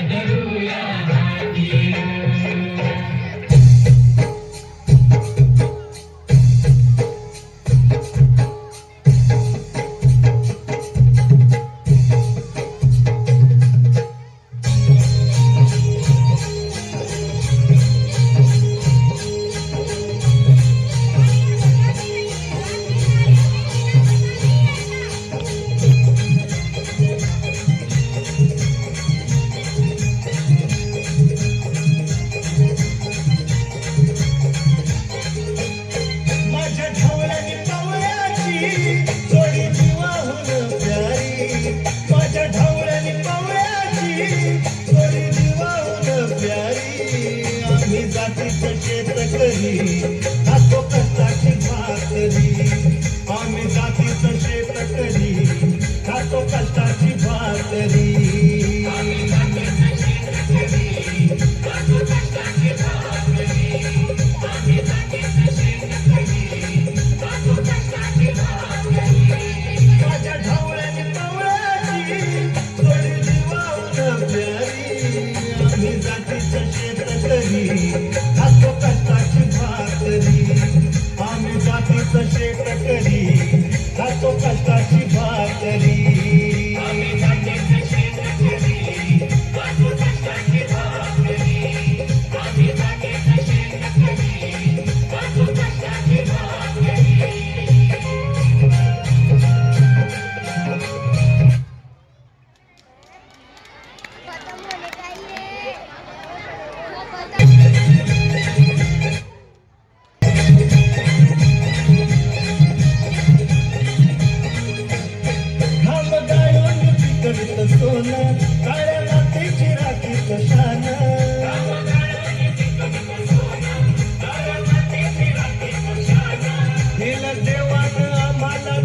and David फुल काळ्या मातीची राखीत शान. दिलं देवान आम्हाला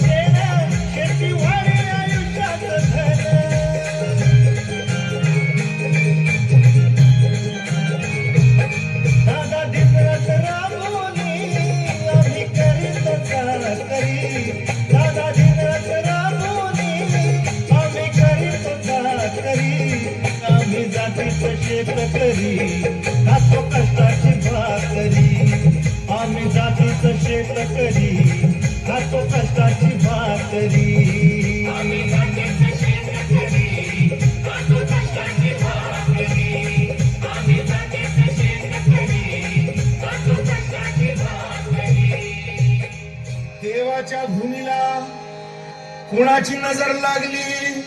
कुणाची नजर लागली?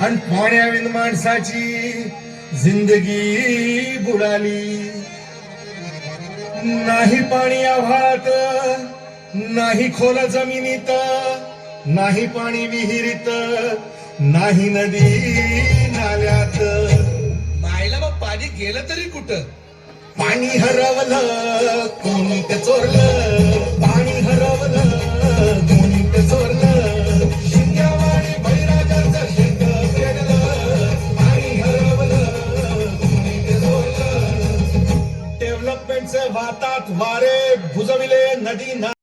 आणि पाण्याविन माणसाची जिंदगी बुडाली. नाही पाणी आव्हात नाही खोल जमिनीत नाही पाणी विहिरीत नाही नदी नाल्यात. नाहीला मग पाणी गेलं तरी कुठं? पाणी हरवलं कोणी ते चोरलं पाणी हरवलं